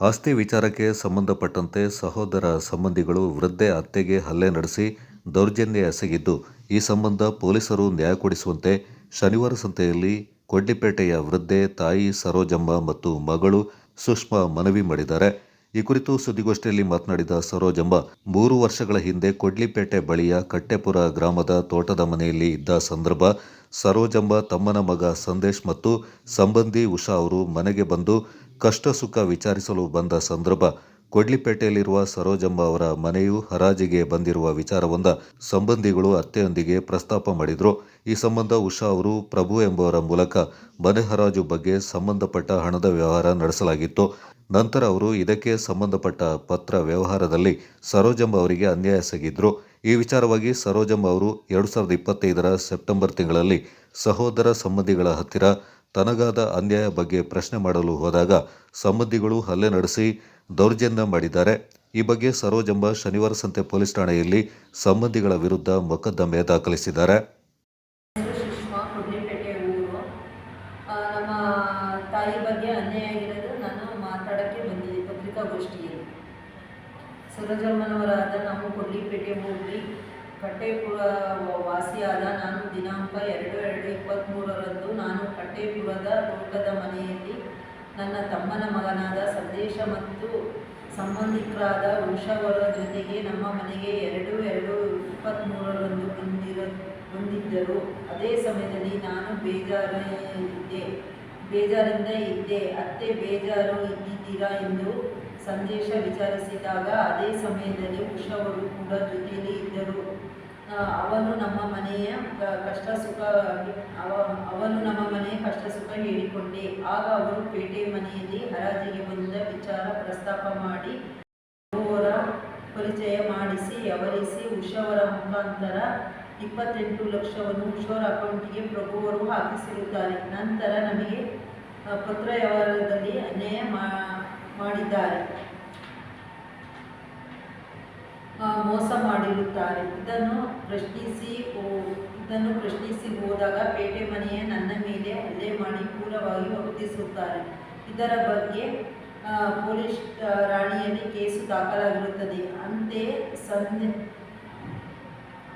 ಆಸ್ತಿ ವಿಚಾರಕ್ಕೆ ಸಂಬಂಧಪಟ್ಟಂತೆ ಸಹೋದರ ಸಂಬಂಧಿಗಳು ವೃದ್ಧೆ ಅತ್ತೆಗೆ ಹಲ್ಲೆ ನಡೆಸಿ ದೌರ್ಜನ್ಯ ಎಸಗಿದ್ದು, ಈ ಸಂಬಂಧ ಪೊಲೀಸರು ನ್ಯಾಯ ಕೊಡಿಸುವಂತೆ ಶನಿವಾರ ಸಂತೆಯಲ್ಲಿ ಕೊಡ್ಲಿಪೇಟೆಯ ವೃದ್ಧೆ ತಾಯಿ ಸರೋಜಮ್ಮ ಮತ್ತು ಮಗಳು ಸುಷ್ಮಾ ಮನವಿ ಮಾಡಿದ್ದಾರೆ. ಈ ಕುರಿತು ಸುದ್ದಿಗೋಷ್ಠಿಯಲ್ಲಿ ಮಾತನಾಡಿದ ಸರೋಜಮ್ಮ, ಮೂರು ವರ್ಷಗಳ ಹಿಂದೆ ಕೊಡ್ಲಿಪೇಟೆ ಬಳಿಯ ಕಟ್ಟೆಪುರ ಗ್ರಾಮದ ತೋಟದ ಮನೆಯಲ್ಲಿ ಇದ್ದ ಸಂದರ್ಭ, ಸರೋಜಮ್ಮ ತಮ್ಮನ ಮಗ ಸಂದೇಶ್ ಮತ್ತು ಸಂಬಂಧಿ ಉಷಾ ಅವರು ಮನೆಗೆ ಬಂದು ಕಷ್ಟ ಸುಖ ವಿಚಾರಿಸಲು ಬಂದ ಸಂದರ್ಭ, ಕೊಡ್ಲಿಪೇಟೆಯಲ್ಲಿರುವ ಸರೋಜಮ್ಮ ಅವರ ಮನೆಯು ಹರಾಜಿಗೆ ಬಂದಿರುವ ವಿಚಾರವೊಂದ ಸಂಬಂಧಿಗಳು ಅತ್ತೆಯೊಂದಿಗೆ ಪ್ರಸ್ತಾಪ ಮಾಡಿದ್ರು. ಈ ಸಂಬಂಧ ಉಷಾ ಅವರು ಪ್ರಭು ಎಂಬುವರ ಮೂಲಕ ಮನೆ ಹರಾಜು ಬಗ್ಗೆ ಸಂಬಂಧಪಟ್ಟ ಹಣದ ವ್ಯವಹಾರ ನಡೆಸಲಾಗಿತ್ತು. ನಂತರ ಅವರು ಇದಕ್ಕೆ ಸಂಬಂಧಪಟ್ಟ ಪತ್ರ ವ್ಯವಹಾರದಲ್ಲಿ ಸರೋಜಮ್ಮ ಅವರಿಗೆ ಅನ್ಯಾಯ ಸಗಿದ್ರು ಈ ವಿಚಾರವಾಗಿ ಸರೋಜಮ್ಮ ಅವರು ಎರಡು ಸಾವಿರದ ಇಪ್ಪತ್ತೈದರ ಸೆಪ್ಟೆಂಬರ್ ತಿಂಗಳಲ್ಲಿ ಸಹೋದರ ಸಂಬಂಧಿಗಳ ಹತ್ತಿರ ತನಗಾದ ಅನ್ಯಾಯ ಬಗ್ಗೆ ಪ್ರಶ್ನೆ ಮಾಡಲು ಹೋದಾಗ ಸಂಬಂಧಿಗಳು ಹಲ್ಲೆ ನಡೆಸಿ ದೌರ್ಜನ್ಯ ಮಾಡಿದ್ದಾರೆ. ಈ ಬಗ್ಗೆ ಸರೋಜಂಬ ಶನಿವಾರ ಸಂತೆ ಪೊಲೀಸ್ ಠಾಣೆಯಲ್ಲಿ ಸಂಬಂಧಿಗಳ ವಿರುದ್ಧ ಮೊಕದ್ದಮೆ ದಾಖಲಿಸಿದ್ದಾರೆ. ಸರೋಜಮ್ಮನವರಾದ ನಾವು ಕೊಡ್ಲಿಪೇಟೆ ಹೋಗಿ ಕಟ್ಟೆಪುರ ನಾನು ದಿನಾಂಕ ಎರಡು ಎರಡು ಇಪ್ಪತ್ತ್ಮೂರರಂದು ನಾನು ಕಟ್ಟೆಪುರದ ತೋಟದ ಮನೆಯಲ್ಲಿ ನನ್ನ ತಮ್ಮನ ಮಗನಾದ ಸಂದೇಶ ಮತ್ತು ಸಂಬಂಧಿಕರಾದ ಉಷಾವರ ಜೊತೆಗೆ ನಮ್ಮ ಮನೆಗೆ ಎರಡು ಎರಡು ಇಪ್ಪತ್ತ್ಮೂರರಂದು ಬಂದಿರ, ಬಂದಿದ್ದರು. ಅದೇ ಸಮಯದಲ್ಲಿ ನಾನು ಬೇಜಾರಿದ್ದೆ ಬೇಜಾರಿಂದ ಇದ್ದೆ. ಅತ್ತೆ ಬೇಜಾರು ಇದ್ದಿದ್ದೀರಾ ಎಂದು ಸಂದೇಶ ವಿಚಾರಿಸಿದಾಗ ಅದೇ ಸಮಯದಲ್ಲಿ ಉಷಾವರು ಕೂಡ ಜೊತೆಯಲ್ಲಿ ಇದ್ದರು. ಅವನು ನಮ್ಮ ಮನೆಯ ಕಷ್ಟ ಸುಖ ಅವ, ಅವನು ನಮ್ಮ ಮನೆಯ ಕಷ್ಟ ಸುಖ ಹೇಳಿಕೊಂಡೆ. ಆಗ ಅವರು ಪೇಟೆ ಮನೆಯಲ್ಲಿ ಹರಾಜಿಗೆ ಬಂದ ವಿಚಾರ ಪ್ರಸ್ತಾಪ ಮಾಡಿ, ಅವರ ಪರಿಚಯ ಮಾಡಿಸಿ, ಅವರಿಸಿ ಉಷವರ ಮುಖಾಂತರ ಇಪ್ಪತ್ತೆಂಟು ಲಕ್ಷವನ್ನು ಉಷವರ ಅಕೌಂಟಿಗೆ ಪ್ರಭುವರು ಹಾಕಿಸಿರುತ್ತಾರೆ. ನಂತರ ನಮಗೆ ಪತ್ರ ವ್ಯವಹಾರದಲ್ಲಿ ಅನ್ಯಾಯ ಮಾಡಿದ್ದಾರೆ. ಮೋಸ ಮಾಡಿರುತ್ತಾರೆ. ಇದನ್ನು ಪ್ರಶ್ನಿಸಿ ಇದನ್ನು ಪ್ರಶ್ನಿಸಿ ಹೋದಾಗ ಪೇಟೆ ಮನೆಯ ನನ್ನ ಮೇಲೆ ಹಲ್ಲೆ ಮಾಡಿ ಕ್ರೂರವಾಗಿ ವರ್ತಿಸುತ್ತಾರೆ ಇದರ ಬಗ್ಗೆ ಪೊಲೀಸ್ ರಾಣಿಯಲ್ಲಿ ಕೇಸು ದಾಖಲಾಗಿರುತ್ತದೆ. ಅಂತೆ ಸಂದೆ